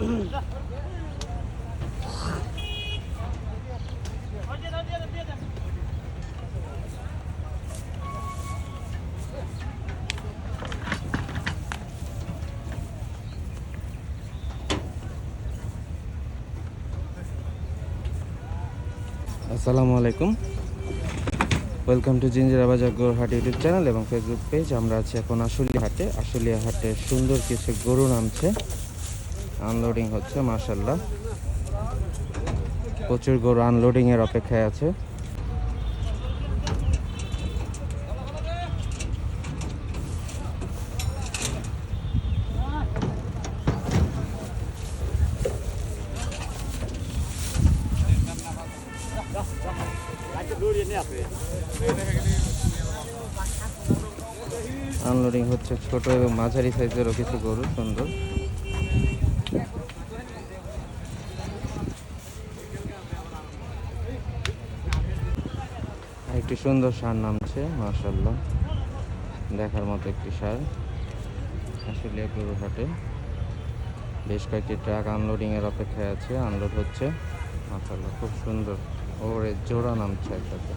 আসসালামু আলাইকুম। Welcome to Jinjira Bazar Gorhat YouTube channel এবং ফেসবুক পেজ আমরা আছি এখন আশুলিয়া হাটে। আশুলিয়া হাটে সুন্দর কিছু গরু নামছে। আনলোডিং হচ্ছে মার্শাল্লাহ প্রচুর গরু আনলোডিং এর অপেক্ষায় আছে। আনলোডিং হচ্ছে ছোট এবং মাঝারি সাইজেরও কিছু গরু, সুন্দর। একটি সুন্দর সার নামছে মার্শাল্লাহ দেখার মতো একটি সার। আসলে গরু হাটে বেশ কয়েকটি ট্রাক আনলোডিং এর অপেক্ষায় আছে। আনলোড হচ্ছে মার্শাল্লাহ খুব সুন্দর। ওরে জোড়া নামছে একসাথে